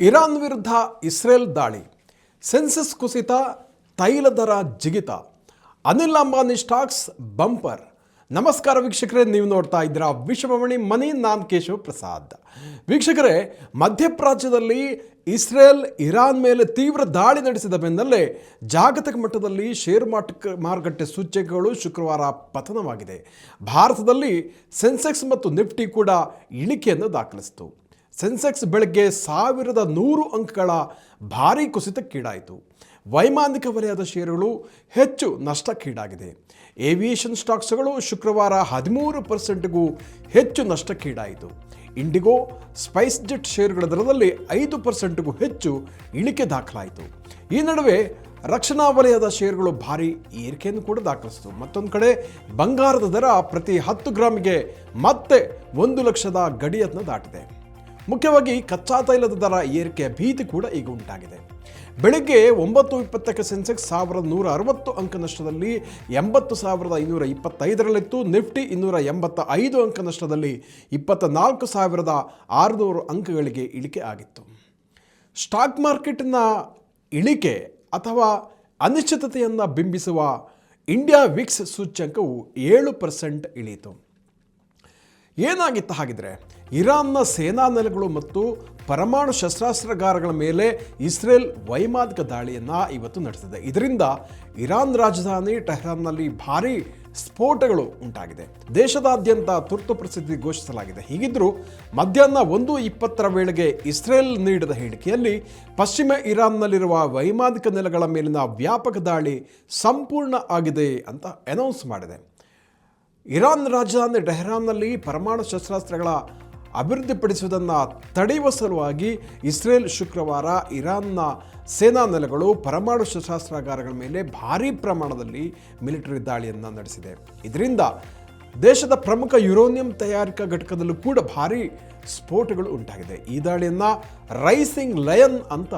Iran ವಿರುದ್ಧ Israel ದಾಳಿ. Census ಕುಸಿತ, ತೈಲ ದರ ಜಿಗಿತ. Anil Ambani stocks bumper. ನಮಸ್ಕಾರ ವೀಕ್ಷಕರೇ, ನೀವು ನೋಡ್ತಾ ಇದ್ದೀರಾ ವಿಶ್ವಮಣಿ ಮನಿ, ನಾನ್ ಕೇಶವ ಪ್ರಸಾದ್. ವೀಕ್ಷಕರೇ, ಮಧ್ಯಪ್ರಾಚ್ಯದಲ್ಲಿ ಇಸ್ರೇಲ್, ಇರಾನ್ ಮೇಲೆ ತೀವ್ರ ದಾಳಿ ನಡೆಸಿದ ಬೆನ್ನಲ್ಲೇ ಜಾಗತಿಕ ಮಟ್ಟದಲ್ಲಿ ಷೇರು ಮಾರ್ಕ ಮಾರುಕಟ್ಟೆ ಸೂಚ್ಯಗಳು ಶುಕ್ರವಾರ ಪತನವಾಗಿದೆ. ಭಾರತದಲ್ಲಿ ಸೆನ್ಸೆಕ್ಸ್ ಮತ್ತು ನಿಫ್ಟಿ ಕೂಡ ಇಳಿಕೆಯನ್ನು ದಾಖಲಿಸಿತು. ಸೆನ್ಸೆಕ್ಸ್ ಬೆಳಗ್ಗೆ ಸಾವಿರದ ನೂರು ಅಂಕಗಳ ಭಾರೀ ಕುಸಿತಕ್ಕೀಡಾಯಿತು ವೈಮಾನಿಕ ವಲಯದ ಷೇರುಗಳು ಹೆಚ್ಚು ನಷ್ಟಕ್ಕೀಡಾಗಿದೆ. ಏವಿಯೇಷನ್ ಸ್ಟಾಕ್ಸ್ಗಳು ಶುಕ್ರವಾರ ಹದಿಮೂರು ಪರ್ಸೆಂಟ್ಗೂ ಹೆಚ್ಚು ನಷ್ಟಕ್ಕೀಡಾಯಿತು. ಇಂಡಿಗೋ, ಸ್ಪೈಸ್ ಜೆಟ್ ಷೇರುಗಳ ದರದಲ್ಲಿ ಐದು ಪರ್ಸೆಂಟ್ಗೂ ಹೆಚ್ಚು ಇಳಿಕೆ ದಾಖಲಾಯಿತು. ಈ ನಡುವೆ ರಕ್ಷಣಾ ವಲಯದ ಷೇರುಗಳು ಭಾರಿ ಏರಿಕೆಯನ್ನು ಕೂಡ ದಾಖಲಿಸಿತು. ಮತ್ತೊಂದು ಕಡೆ, ಬಂಗಾರದ ದರ ಪ್ರತಿ ಹತ್ತು ಗ್ರಾಮಿಗೆ ಮತ್ತೆ ಒಂದು ಲಕ್ಷದ ಗಡಿಯತ್ನ ದಾಟಿದೆ. ಮುಖ್ಯವಾಗಿ ಕಚ್ಚಾ ತೈಲದ ದರ ಏರಿಕೆಯ ಭೀತಿ ಕೂಡ ಈಗ ಉಂಟಾಗಿದೆ. ಬೆಳಗ್ಗೆ ಒಂಬತ್ತು ಇಪ್ಪತ್ತಕ್ಕೆ ಸೆನ್ಸೆಕ್ಸ್ ಸಾವಿರದ ನೂರ ಅರವತ್ತು ಅಂಕ ನಷ್ಟದಲ್ಲಿ ಎಂಬತ್ತು ಸಾವಿರದ ಐನೂರ ಇಪ್ಪತ್ತೈದರಲ್ಲಿತ್ತು. ನಿಫ್ಟಿ ಇನ್ನೂರ ಎಂಬತ್ತ ಐದು ಅಂಕ ನಷ್ಟದಲ್ಲಿ ಇಪ್ಪತ್ತ ನಾಲ್ಕು ಸಾವಿರದ ಆರುನೂರು ಅಂಕಗಳಿಗೆ ಇಳಿಕೆ ಆಗಿತ್ತು. ಸ್ಟಾಕ್ ಮಾರ್ಕೆಟ್ನ ಇಳಿಕೆ ಅಥವಾ ಅನಿಶ್ಚಿತತೆಯನ್ನು ಬಿಂಬಿಸುವ ಇಂಡಿಯಾ ವಿಕ್ಸ್ ಸೂಚ್ಯಂಕವು ಏಳು ಪರ್ಸೆಂಟ್ ಇಳಿಯಿತು. ಏನಾಗಿತ್ತು ಹಾಗಿದ್ರೆ ಇರಾನ್ನ ಸೇನಾ ನೆಲೆಗಳು ಮತ್ತು ಪರಮಾಣು ಶಸ್ತ್ರಾಸ್ತ್ರಗಾರಗಳ ಮೇಲೆ ಇಸ್ರೇಲ್ ವೈಮಾನಿಕ ದಾಳಿಯನ್ನು ಇವತ್ತು ನಡೆಸಿದೆ. ಇದರಿಂದ ಇರಾನ್ ರಾಜಧಾನಿ ಟೆಹರಾನ್ನಲ್ಲಿ ಭಾರೀ ಸ್ಫೋಟಗಳು ಉಂಟಾಗಿದೆ. ದೇಶದಾದ್ಯಂತ ತುರ್ತು ಪರಿಸ್ಥಿತಿ ಘೋಷಿಸಲಾಗಿದೆ. ಹೀಗಿದ್ದರೂ ಮಧ್ಯಾಹ್ನ ಒಂದು ಇಪ್ಪತ್ತರ ವೇಳೆಗೆ ಇಸ್ರೇಲ್ ನೀಡಿದ ಹೇಳಿಕೆಯಲ್ಲಿ ಪಶ್ಚಿಮ ಇರಾನ್ನಲ್ಲಿರುವ ವೈಮಾನಿಕ ನೆಲೆಗಳ ಮೇಲಿನ ವ್ಯಾಪಕ ದಾಳಿ ಸಂಪೂರ್ಣ ಆಗಿದೆ ಅಂತ ಅನೌನ್ಸ್ ಮಾಡಿದೆ. ಇರಾನ್ ರಾಜಧಾನಿ ಡೆಹ್ರಾನ್ನಲ್ಲಿ ಪರಮಾಣು ಶಸ್ತ್ರಾಸ್ತ್ರಗಳ ಅಭಿವೃದ್ಧಿಪಡಿಸುವುದನ್ನು ತಡೆಯುವ ಸಲುವಾಗಿ ಇಸ್ರೇಲ್ ಶುಕ್ರವಾರ ಇರಾನ್ನ ಸೇನಾ ನೆಲೆಗಳು ಪರಮಾಣು ಶಸ್ತ್ರಾಸ್ತ್ರಾಗಾರಗಳ ಮೇಲೆ ಭಾರೀ ಪ್ರಮಾಣದಲ್ಲಿ ಮಿಲಿಟರಿ ದಾಳಿಯನ್ನು ನಡೆಸಿದೆ. ಇದರಿಂದ ದೇಶದ ಪ್ರಮುಖ ಯುರೋನಿಯಂ ತಯಾರಿಕಾ ಘಟಕದಲ್ಲೂ ಕೂಡ ಭಾರೀ ಸ್ಫೋಟಗಳು ಉಂಟಾಗಿದೆ. ಈ ದಾಳಿಯನ್ನು ರೈಸಿಂಗ್ ಲಯನ್ ಅಂತ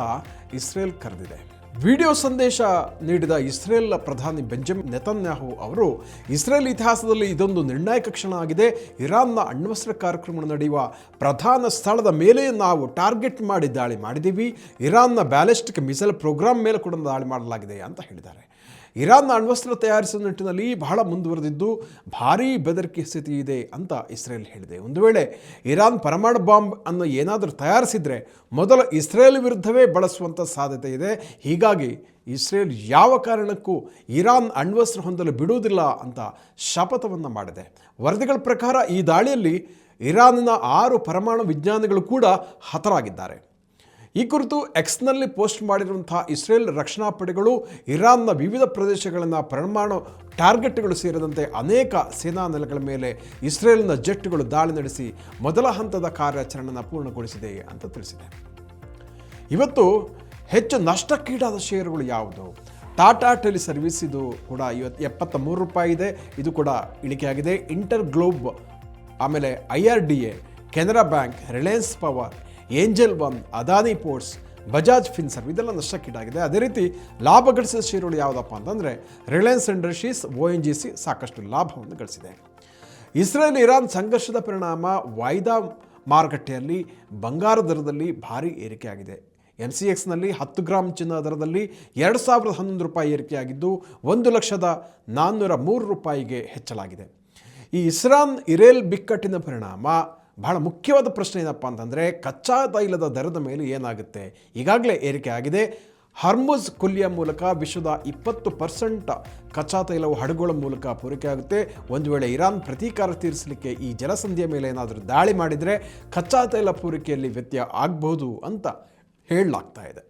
ಇಸ್ರೇಲ್ ಕರೆದಿದೆ. ವಿಡಿಯೋ ಸಂದೇಶ ನೀಡಿದ ಇಸ್ರೇಲ್ ಪ್ರಧಾನಿ ಬೆಂಜಮಿನ್ ನೆತನ್ಯಾಹು ಅವರು, ಇಸ್ರೇಲ್ ಇತಿಹಾಸದಲ್ಲಿ ಇದೊಂದು ನಿರ್ಣಾಯಕ ಕ್ಷಣ ಆಗಿದೆ. ಇರಾನ್ನ ಅಣ್ವಸ್ತ್ರ ಕಾರ್ಯಕ್ರಮ ನಡೆಯುವ ಪ್ರಧಾನ ಸ್ಥಳದ ಮೇಲೆ ನಾವು ಟಾರ್ಗೆಟ್ ಮಾಡಿ ದಾಳಿ ಮಾಡಿದ್ದೀವಿ. ಇರಾನ್ನ ಬ್ಯಾಲಿಸ್ಟಿಕ್ ಮಿಸೈಲ್ ಪ್ರೋಗ್ರಾಮ್ ಮೇಲೆ ಕೂಡ ದಾಳಿ ಮಾಡಲಾಗಿದೆ ಅಂತ ಹೇಳಿದ್ದಾರೆ. ಇರಾನ್ನ ಅಣ್ವಸ್ತ್ರ ತಯಾರಿಸುವ ನಿಟ್ಟಿನಲ್ಲಿ ಬಹಳ ಮುಂದುವರೆದಿದ್ದು ಭಾರೀ ಬೆದರಿಕೆ ಸ್ಥಿತಿ ಇದೆ ಅಂತ ಇಸ್ರೇಲ್ ಹೇಳಿದೆ. ಒಂದು ವೇಳೆ ಇರಾನ್ ಪರಮಾಣು ಬಾಂಬ್ ಅನ್ನು ಏನಾದರೂ ತಯಾರಿಸಿದರೆ ಮೊದಲು ಇಸ್ರೇಲ್ ವಿರುದ್ಧವೇ ಬಳಸುವಂಥ ಸಾಧ್ಯತೆ ಇದೆ. ಹೀಗಾಗಿ ಇಸ್ರೇಲ್ ಯಾವ ಕಾರಣಕ್ಕೂ ಇರಾನ್ ಅಣ್ವಸ್ತ್ರ ಹೊಂದಲು ಬಿಡುವುದಿಲ್ಲ ಅಂತ ಶಪಥವನ್ನು ಮಾಡಿದೆ. ವರದಿಗಳ ಪ್ರಕಾರ ಈ ದಾಳಿಯಲ್ಲಿ ಇರಾನ್ನ ಆರು ಪರಮಾಣು ವಿಜ್ಞಾನಿಗಳು ಕೂಡ ಹತರಾಗಿದ್ದಾರೆ. ಈ ಕುರಿತು ಎಕ್ಸ್ನಲ್ಲಿ ಪೋಸ್ಟ್ ಮಾಡಿರುವಂತಹ ಇಸ್ರೇಲ್ ರಕ್ಷಣಾ ಪಡೆಗಳು ಇರಾನ್ನ ವಿವಿಧ ಪ್ರದೇಶಗಳನ್ನು ಪರಮಾಣು ಟಾರ್ಗೆಟ್ಗಳು ಸೇರಿದಂತೆ ಅನೇಕ ಸೇನಾ ನೆಲೆಗಳ ಮೇಲೆ ಇಸ್ರೇಲ್ನ ಜೆಟ್ಗಳು ದಾಳಿ ನಡೆಸಿ ಮೊದಲ ಹಂತದ ಕಾರ್ಯಾಚರಣೆಯನ್ನು ಪೂರ್ಣಗೊಳಿಸಿದೆ ಅಂತ ತಿಳಿಸಿದೆ. ಇವತ್ತು ಹೆಚ್ಚು ನಷ್ಟಕ್ಕೀಡಾದ ಷೇರುಗಳು ಯಾವುದು? ಟಾಟಾ ಟೆಲಿ ಸರ್ವಿಸ್ ಇದು ಕೂಡ ಇವತ್ತು ಎಪ್ಪತ್ತ ಮೂರು ರೂಪಾಯಿ ಇದೆ. ಇದು ಕೂಡ ಇಳಿಕೆಯಾಗಿದೆ. ಇಂಟರ್ ಗ್ಲೋಬ್ ಆಮೇಲೆ I R D A, Canara Bank, Reliance Power Angel One, Adani Ports, Bajaj Finserv ಇದೆಲ್ಲ ನಷ್ಟಕ್ಕೀಡಾಗಿದೆ. ಅದೇ ರೀತಿ ಲಾಭ ಗಳಿಸಿದ ಷೇರುಗಳು ಯಾವುದಪ್ಪ ಅಂತಂದರೆ Reliance Industries, O N G C ಸಾಕಷ್ಟು ಲಾಭವನ್ನು ಗಳಿಸಿದೆ. ಇಸ್ರೇಲ್ ಇರಾನ್ ಸಂಘರ್ಷದ ಪರಿಣಾಮ ವಾಯ್ದಾ ಮಾರುಕಟ್ಟೆಯಲ್ಲಿ ಬಂಗಾರ ದರದಲ್ಲಿ ಭಾರಿ ಏರಿಕೆಯಾಗಿದೆ. ಎಂ ಸಿ ಎಕ್ಸ್ನಲ್ಲಿ ಹತ್ತು ಗ್ರಾಮ್ ಚಿನ್ನ ದರದಲ್ಲಿ ಎರಡು ಸಾವಿರದ ಹನ್ನೊಂದು ರೂಪಾಯಿ ಏರಿಕೆಯಾಗಿದ್ದು, ಒಂದು ಲಕ್ಷದ ನಾನ್ನೂರ ಮೂರು ರೂಪಾಯಿಗೆ ಹೆಚ್ಚಲಾಗಿದೆ ಈ ಇಸ್ರಾನ್ ಇರೇಲ್ ಬಿಕ್ಕಟ್ಟಿನ ಪರಿಣಾಮ ಬಹಳ ಮುಖ್ಯವಾದ ಪ್ರಶ್ನೆ ಏನಪ್ಪ ಅಂತಂದರೆ, ಕಚ್ಚಾ ತೈಲದ ದರದ ಮೇಲೆ ಏನಾಗುತ್ತೆ? ಈಗಾಗಲೇ ಏರಿಕೆ ಆಗಿದೆ. ಹರ್ಮುಜ್ ಕೊಲ್ಲಿಯ ಮೂಲಕ ವಿಶ್ವದ ಇಪ್ಪತ್ತು ಪರ್ಸೆಂಟ್ ಕಚ್ಚಾ ತೈಲವು ಹಡಗುಗಳ ಮೂಲಕ ಪೂರೈಕೆ ಆಗುತ್ತೆ. ಒಂದು ವೇಳೆ ಇರಾನ್ ಪ್ರತೀಕಾರ ತೀರಿಸಲಿಕ್ಕೆ ಈ ಜಲಸಂಧಿಯ ಮೇಲೆ ಏನಾದರೂ ದಾಳಿ ಮಾಡಿದರೆ ಕಚ್ಚಾ ತೈಲ ಪೂರೈಕೆಯಲ್ಲಿ ವ್ಯತ್ಯಯ ಆಗಬಹುದು ಅಂತ ಹೇಳಲಾಗ್ತಾ ಇದೆ.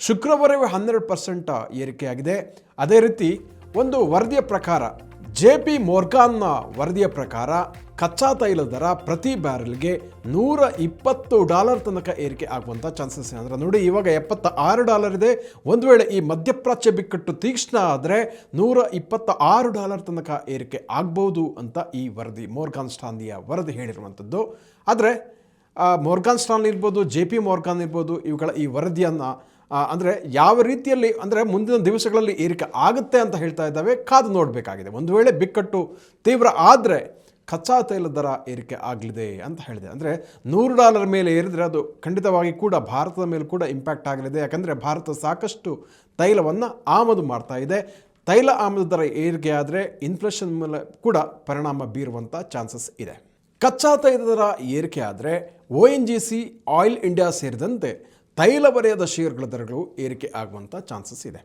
ಶುಕ್ರವಾರವೇ ಹನ್ನೆರಡು ಪರ್ಸೆಂಟ್ ಏರಿಕೆಯಾಗಿದೆ ಅದೇ ರೀತಿ ಒಂದು ವರದಿಯ ಪ್ರಕಾರ, ಜೆ ಪಿ ಮೋರ್ಗಾನ್ನ ವರದಿಯ ಪ್ರಕಾರ ಕಚ್ಚಾ ತೈಲ ದರ ಪ್ರತಿ ಬ್ಯಾರೆಲ್ಗೆ ನೂರ ಇಪ್ಪತ್ತು ಡಾಲರ್ ತನಕ ಏರಿಕೆ ಆಗುವಂಥ ಚಾನ್ಸಸ್ ಅಂದರೆ ನೋಡಿ, ಇವಾಗ ಎಪ್ಪತ್ತ ಆರು ಡಾಲರ್ ಇದೆ. ಒಂದು ವೇಳೆ ಈ ಮಧ್ಯಪ್ರಾಚ್ಯ ಬಿಕ್ಕಟ್ಟು ತೀಕ್ಷ್ಣ ಆದರೆ ನೂರ ಇಪ್ಪತ್ತ ಆರು ಡಾಲರ್ ತನಕ ಏರಿಕೆ ಆಗ್ಬೋದು ಅಂತ ಈ ವರದಿ, ಮೋರ್ಗಾನ್ ಸ್ಟಾನ್ಲಿಯ ವರದಿ ಹೇಳಿರುವಂಥದ್ದು. ಆದರೆ ಮೋರ್ಗಾನ್ ಸ್ಟಾನ್ಲಿ ಇರ್ಬೋದು, ಜೆ ಪಿ ಮೋರ್ಗಾನ್ ಇರ್ಬೋದು, ಇವುಗಳ ಈ ವರದಿಯನ್ನು ಅಂದರೆ ಯಾವ ರೀತಿಯಲ್ಲಿ, ಅಂದರೆ ಮುಂದಿನ ದಿವಸಗಳಲ್ಲಿ ಏರಿಕೆ ಆಗುತ್ತೆ ಅಂತ ಹೇಳ್ತಾ ಇದ್ದಾವೆ. ಕಾದು ನೋಡಬೇಕಾಗಿದೆ. ಒಂದು ವೇಳೆ ಬಿಕ್ಕಟ್ಟು ತೀವ್ರ ಆದರೆ ಕಚ್ಚಾ ತೈಲ ದರ ಏರಿಕೆ ಆಗಲಿದೆ ಅಂತ ಹೇಳಿದೆ. ಅಂದರೆ ನೂರು ಡಾಲರ್ ಮೇಲೆ ಏರಿದರೆ ಅದು ಖಂಡಿತವಾಗಿ ಕೂಡ ಭಾರತದ ಮೇಲೆ ಕೂಡ ಇಂಪ್ಯಾಕ್ಟ್ ಆಗಲಿದೆ. ಯಾಕಂದರೆ ಭಾರತ ಸಾಕಷ್ಟು ತೈಲವನ್ನು ಆಮದು ಮಾಡ್ತಾ ಇದೆ. ತೈಲ ಆಮದು ದರ ಏರಿಕೆ ಆದರೆ ಇನ್ಫ್ಲೇಷನ್ ಮೇಲೆ ಕೂಡ ಪರಿಣಾಮ ಬೀರುವಂಥ ಚಾನ್ಸಸ್ ಇದೆ. ಕಚ್ಚಾ ತೈಲ ದರ ಏರಿಕೆ ಆದರೆ O N G C Oil India ಸೇರಿದಂತೆ ತೈಲ ವಲಯದ ಷೇರುಗಳ ದರಗಳು ಏರಿಕೆ ಆಗುವಂಥ ಚಾನ್ಸಸ್ ಇದೆ.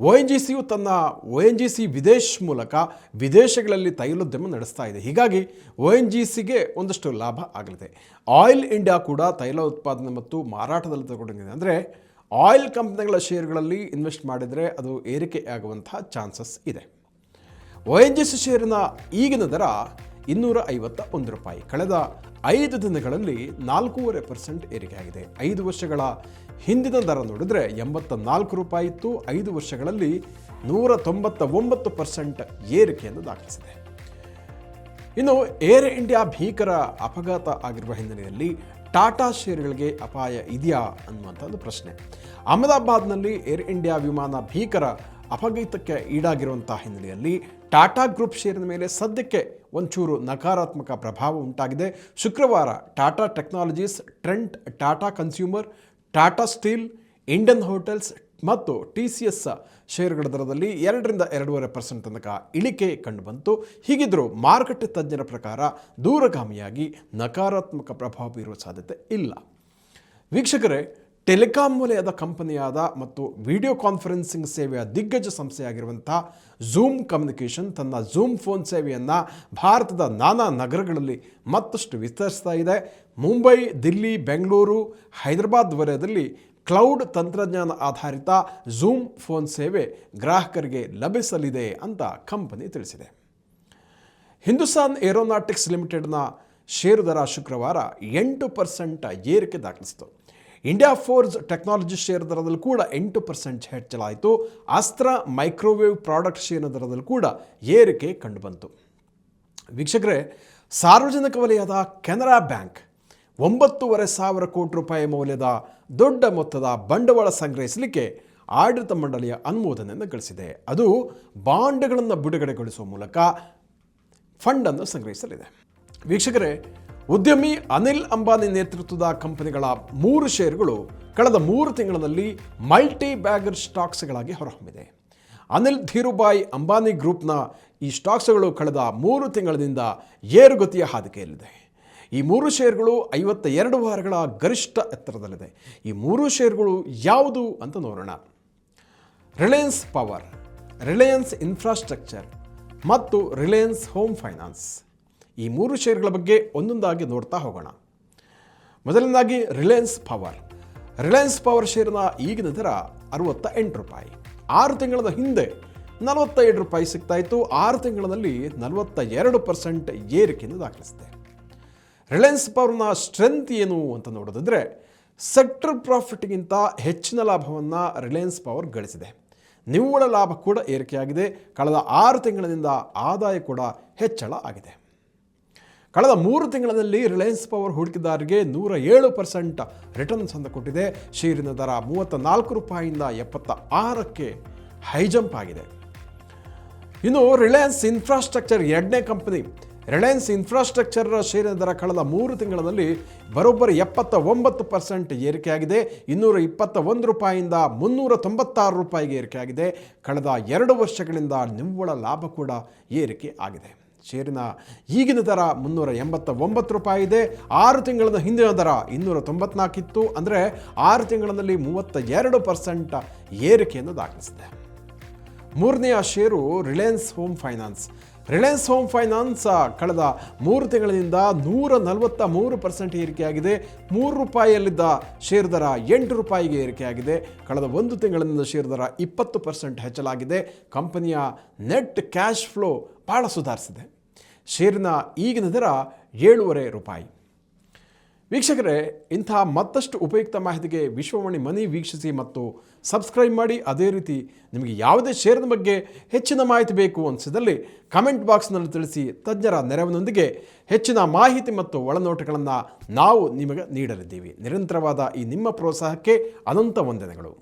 ಒ ಎನ್ ಜಿ ಸಿಯು ತನ್ನ O N G C Videsh ಮೂಲಕ ವಿದೇಶಗಳಲ್ಲಿ ತೈಲೋದ್ಯಮ ನಡೆಸ್ತಾ ಇದೆ. ಹೀಗಾಗಿ ಒ ಎನ್ ಜಿ ಸಿಗೆ ಒಂದಷ್ಟು ಲಾಭ ಆಗಲಿದೆ. ಆಯಿಲ್ ಇಂಡಿಯಾ ಕೂಡ ತೈಲ ಉತ್ಪಾದನೆ ಮತ್ತು ಮಾರಾಟದಲ್ಲಿ ತಗೊಂಡಿದೆ ಅಂದರೆ ಆಯಿಲ್ ಕಂಪ್ನಿಗಳ ಷೇರುಗಳಲ್ಲಿ ಇನ್ವೆಸ್ಟ್ ಮಾಡಿದರೆ ಅದು ಏರಿಕೆ ಆಗುವಂತಹ ಚಾನ್ಸಸ್ ಇದೆ. ಒ ಎನ್ ಜಿ ಸಿ ಷೇರಿನ ಈಗಿನ ದರ ಇನ್ನೂರ ಐವತ್ತ ಒಂದು ರೂಪಾಯಿ. ಕಳೆದ ಐದು ದಿನಗಳಲ್ಲಿ ನಾಲ್ಕೂವರೆ ಪರ್ಸೆಂಟ್ ಏರಿಕೆಯಾಗಿದೆ. ಐದು ವರ್ಷಗಳ ಹಿಂದಿನ ದರ ನೋಡಿದ್ರೆ ಎಂಬತ್ತ ನಾಲ್ಕು ರೂಪಾಯಿ ಇತ್ತು. ಐದು ವರ್ಷಗಳಲ್ಲಿ ನೂರ ತೊಂಬತ್ತ ಒಂಬತ್ತು ಪರ್ಸೆಂಟ್ ಏರಿಕೆಯನ್ನು ದಾಖಲಿಸಿದೆ. ಇನ್ನು ಏರ್ ಇಂಡಿಯಾ ಭೀಕರ ಅಪಘಾತ ಆಗಿರುವ ಹಿನ್ನೆಲೆಯಲ್ಲಿ ಟಾಟಾ ಷೇರುಗಳಿಗೆ ಅಪಾಯ ಇದೆಯಾ ಅನ್ನುವಂಥ ಒಂದು ಪ್ರಶ್ನೆ. ಅಹಮದಾಬಾದ್ನಲ್ಲಿ ಏರ್ ಇಂಡಿಯಾ ವಿಮಾನ ಭೀಕರ ಅಪಘಾತಕ್ಕೆ ಈಡಾಗಿರುವಂಥ ಹಿನ್ನೆಲೆಯಲ್ಲಿ ಟಾಟಾ ಗ್ರೂಪ್ ಷೇರಿನ ಮೇಲೆ ಸದ್ಯಕ್ಕೆ ಒಂಚೂರು ನಕಾರಾತ್ಮಕ ಪ್ರಭಾವ ಉಂಟಾಗಿದೆ. ಶುಕ್ರವಾರ Tata Technologies, Trent, Tata Consumer, Tata Steel, Indian Hotels ಮತ್ತು ಟಿ ಸಿ ಎಸ್ ಷೇರುಗಳ ದರದಲ್ಲಿ ಎರಡರಿಂದ ಎರಡೂವರೆ ಪರ್ಸೆಂಟ್ ತನಕ ಇಳಿಕೆ ಕಂಡುಬಂತು. ಹೀಗಿದ್ದರೂ ಮಾರುಕಟ್ಟೆ ತಜ್ಞರ ಪ್ರಕಾರ ದೂರಗಾಮಿಯಾಗಿ ನಕಾರಾತ್ಮಕ ಪ್ರಭಾವ ಬೀರುವ ಸಾಧ್ಯತೆ ಇಲ್ಲ. ವೀಕ್ಷಕರೇ ಟೆಲಿಕಾಂ ವಲಯದ ಕಂಪನಿಯಾದ ಮತ್ತು ವಿಡಿಯೋ ಕಾನ್ಫರೆನ್ಸಿಂಗ್ ಸೇವೆಯ ದಿಗ್ಗಜ ಸಂಸ್ಥೆಯಾಗಿರುವಂಥ ಝೂಮ್ ಕಮ್ಯುನಿಕೇಷನ್ ತನ್ನ ಝೂಮ್ ಫೋನ್ ಸೇವೆಯನ್ನು ಭಾರತದ ನಾನಾ ನಗರಗಳಲ್ಲಿ ಮತ್ತಷ್ಟು ವಿಸ್ತರಿಸ್ತಾ ಇದೆ. ಮುಂಬೈ, ದಿಲ್ಲಿ, ಬೆಂಗಳೂರು, ಹೈದರಾಬಾದ್ ವಲಯದಲ್ಲಿ ಕ್ಲೌಡ್ ತಂತ್ರಜ್ಞಾನ ಆಧಾರಿತ ಝೂಮ್ ಫೋನ್ ಸೇವೆ ಗ್ರಾಹಕರಿಗೆ ಲಭಿಸಲಿದೆ ಅಂತ ಕಂಪನಿ ತಿಳಿಸಿದೆ. ಹಿಂದೂಸ್ತಾನ್ ಏರೋನಾಟಿಕ್ಸ್ ಲಿಮಿಟೆಡ್ನ ಷೇರು ದರ ಶುಕ್ರವಾರ ಎಂಟು ಪರ್ಸೆಂಟ್ ಏರಿಕೆ ದಾಖಲಿಸಿತು. ಇಂಡಿಯಾ ಫೋರ್ಸ್ ಟೆಕ್ನಾಲಜಿ ಶೇರ್ ದರದಲ್ಲಿ ಕೂಡ ಎಂಟು ಪರ್ಸೆಂಟ್ ಹೆಚ್ಚಲಾಯಿತು ಅಸ್ತ್ರ ಮೈಕ್ರೋವೇವ್ ಪ್ರಾಡಕ್ಟ್ ಷೇರಿನ ದರದಲ್ಲಿ ಕೂಡ ಏರಿಕೆ ಕಂಡುಬಂತು. ವೀಕ್ಷಕರೇ, ಸಾರ್ವಜನಿಕ ವಲಯದ ಕೆನರಾ ಬ್ಯಾಂಕ್ ಒಂಬತ್ತೂವರೆ ಸಾವಿರ ಕೋಟಿ ರೂಪಾಯಿ ಮೌಲ್ಯದ ದೊಡ್ಡ ಮೊತ್ತದ ಬಂಡವಾಳ ಸಂಗ್ರಹಿಸಲಿಕ್ಕೆ ಆಡಳಿತ ಮಂಡಳಿಯ ಅನುಮೋದನೆಯನ್ನು ಗಳಿಸಿದೆ. ಅದು ಬಾಂಡ್ಗಳನ್ನು ಬಿಡುಗಡೆಗೊಳಿಸುವ ಮೂಲಕ ಫಂಡನ್ನು ಸಂಗ್ರಹಿಸಲಿದೆ. ವೀಕ್ಷಕರೇ ಉದ್ಯಮಿ ಅನಿಲ್ ಅಂಬಾನಿ ನೇತೃತ್ವದ ಕಂಪನಿಗಳ ಮೂರು ಷೇರುಗಳು ಕಳೆದ ಮೂರು ತಿಂಗಳಲ್ಲಿ ಮಲ್ಟಿ ಬ್ಯಾಗರ್ ಸ್ಟಾಕ್ಸ್ಗಳಾಗಿ ಹೊರಹೊಮ್ಮಿದೆ. ಅನಿಲ್ ಧೀರುಭಾಯಿ ಅಂಬಾನಿ ಗ್ರೂಪ್ನ ಈ ಸ್ಟಾಕ್ಸ್ಗಳು ಕಳೆದ ಮೂರು ತಿಂಗಳಿನಿಂದ ಏರುಗತಿಯ ಹಾದಿಕೆಯಲ್ಲಿದೆ. ಈ ಮೂರು ಷೇರುಗಳು ಐವತ್ತ ಎರಡು ವಾರಗಳ ಗರಿಷ್ಠ ಎತ್ತರದಲ್ಲಿದೆ. ಈ ಮೂರು ಷೇರುಗಳು ಯಾವುದು ಅಂತ ನೋಡೋಣ. ರಿಲಯನ್ಸ್ ಪವರ್, ರಿಲಯನ್ಸ್ ಇನ್ಫ್ರಾಸ್ಟ್ರಕ್ಚರ್ ಮತ್ತು ರಿಲಯನ್ಸ್ ಹೋಮ್ ಫೈನಾನ್ಸ್. ಈ ಮೂರು ಷೇರುಗಳ ಬಗ್ಗೆ ಒಂದೊಂದಾಗಿ ನೋಡ್ತಾ ಹೋಗೋಣ. ಮೊದಲನೇದಾಗಿ ರಿಲಯನ್ಸ್ ಪವರ್. ರಿಲಯನ್ಸ್ ಪವರ್ ಷೇರಿನ ಈಗಿನ ದರ ಅರವತ್ತ ಎಂಟು ರೂಪಾಯಿ. ಆರು ತಿಂಗಳ ಹಿಂದೆ ನಲವತ್ತೈದು ರೂಪಾಯಿ ಸಿಗ್ತಾ ಇತ್ತು ಆರು ತಿಂಗಳಲ್ಲಿ ನಲವತ್ತ ಎರಡು ಪರ್ಸೆಂಟ್ ಏರಿಕೆಯನ್ನು ದಾಖಲಿಸಿದೆ. ರಿಲಯನ್ಸ್ ಪವರ್ನ ಸ್ಟ್ರೆಂತ್ ಏನು ಅಂತ ನೋಡೋದಾದರೆ, ಸೆಕ್ಟರ್ ಪ್ರಾಫಿಟ್ಗಿಂತ ಹೆಚ್ಚಿನ ಲಾಭವನ್ನು ರಿಲಯನ್ಸ್ ಪವರ್ ಗಳಿಸಿದೆ. ನಿವ್ವಳ ಲಾಭ ಕೂಡ ಏರಿಕೆಯಾಗಿದೆ. ಕಳೆದ ಆರು ತಿಂಗಳಿನಿಂದ ಆದಾಯ ಕೂಡ ಹೆಚ್ಚಳ ಆಗಿದೆ. ಕಳೆದ ಮೂರು ತಿಂಗಳಲ್ಲಿ ರಿಲಯನ್ಸ್ ಪವರ್ ಹೂಡಿಕೆದಾರರಿಗೆ ನೂರ ಏಳು ಪರ್ಸೆಂಟ್ ರಿಟರ್ನ್ಸ್ ಅಂತ ಕೊಟ್ಟಿದೆ. ಷೇರಿನ ದರ ಮೂವತ್ತ ನಾಲ್ಕು ರೂಪಾಯಿಯಿಂದ ಎಪ್ಪತ್ತ ಆರಕ್ಕೆ ಹೈಜಂಪ್ ಆಗಿದೆ. ಇನ್ನು ರಿಲಯನ್ಸ್ ಇನ್ಫ್ರಾಸ್ಟ್ರಕ್ಚರ್ ಎರಡನೇ ಕಂಪನಿ. ರಿಲಯನ್ಸ್ ಇನ್ಫ್ರಾಸ್ಟ್ರಕ್ಚರ್ ಷೇರಿನ ದರ ಕಳೆದ ಮೂರು ತಿಂಗಳಲ್ಲಿ ಬರೋಬ್ಬರಿ ಎಪ್ಪತ್ತ ಒಂಬತ್ತು ಪರ್ಸೆಂಟ್ ಏರಿಕೆಯಾಗಿದೆ. ಇನ್ನೂರ ಇಪ್ಪತ್ತ ಒಂದು ರೂಪಾಯಿಯಿಂದ ಮುನ್ನೂರ ತೊಂಬತ್ತಾರು ರೂಪಾಯಿಗೆ ಏರಿಕೆಯಾಗಿದೆ. ಕಳೆದ ಎರಡು ವರ್ಷಗಳಿಂದ ನಿವ್ವಳ ಲಾಭ ಕೂಡ ಏರಿಕೆ ಆಗಿದೆ. ಷೇರಿನ ಈಗಿನ ದರ ಮುನ್ನೂರ ಎಂಬತ್ತ ಒಂಬತ್ತು ರೂಪಾಯಿ ಇದೆ. ಆರು ತಿಂಗಳ ಹಿಂದಿನ ದರ ಇನ್ನೂರ ತೊಂಬತ್ನಾಲ್ಕಿತ್ತು ಅಂದರೆ ಆರು ತಿಂಗಳಲ್ಲಿ ಮೂವತ್ತ ಎರಡು ಪರ್ಸೆಂಟ್ ಏರಿಕೆಯನ್ನು ದಾಖಲಿಸಿದೆ. ಮೂರನೆಯ ಷೇರು Reliance Home Finance. Reliance Home Finance ಕಳೆದ ಮೂರು ತಿಂಗಳಿನಿಂದ ನೂರ ನಲವತ್ತ ಮೂರು ಪರ್ಸೆಂಟ್ ಏರಿಕೆಯಾಗಿದೆ. ಮೂರು ರೂಪಾಯಿಯಲ್ಲಿದ್ದ ಷೇರು ದರ ಎಂಟು ರೂಪಾಯಿಗೆ ಏರಿಕೆಯಾಗಿದೆ. ಕಳೆದ ಒಂದು ತಿಂಗಳಿನಿಂದ ಷೇರು ದರ ಇಪ್ಪತ್ತು ಪರ್ಸೆಂಟ್ ಹೆಚ್ಚಲಾಗಿದೆ ಕಂಪನಿಯ ನೆಟ್ ಕ್ಯಾಶ್ ಫ್ಲೋ ಭಾಳ ಸುಧಾರಿಸಿದೆ. ಷೇರಿನ ಈಗಿನ ದರ ಏಳೂವರೆ ರೂಪಾಯಿ. ವೀಕ್ಷಕರೇ, ಇಂಥ ಮತ್ತಷ್ಟು ಉಪಯುಕ್ತ ಮಾಹಿತಿಗೆ ವಿಶ್ವವಾಣಿ ಮನಿ ವೀಕ್ಷಿಸಿ ಮತ್ತು ಸಬ್ಸ್ಕ್ರೈಬ್ ಮಾಡಿ. ಅದೇ ರೀತಿ ನಿಮಗೆ ಯಾವುದೇ ಷೇರಿನ ಬಗ್ಗೆ ಹೆಚ್ಚಿನ ಮಾಹಿತಿ ಬೇಕು ಅನಿಸಿದಲ್ಲಿ ಕಮೆಂಟ್ ಬಾಕ್ಸ್ನಲ್ಲಿ ತಿಳಿಸಿ ತಜ್ಞರ ನೆರವಿನೊಂದಿಗೆ ಹೆಚ್ಚಿನ ಮಾಹಿತಿ ಮತ್ತು ಒಳನೋಟಗಳನ್ನು ನಾವು ನಿಮಗೆ ನೀಡಲಿದ್ದೀವಿ. ನಿರಂತರವಾದ ಈ ನಿಮ್ಮ ಪ್ರೋತ್ಸಾಹಕ್ಕೆ ಅನಂತ ವಂದನೆಗಳು.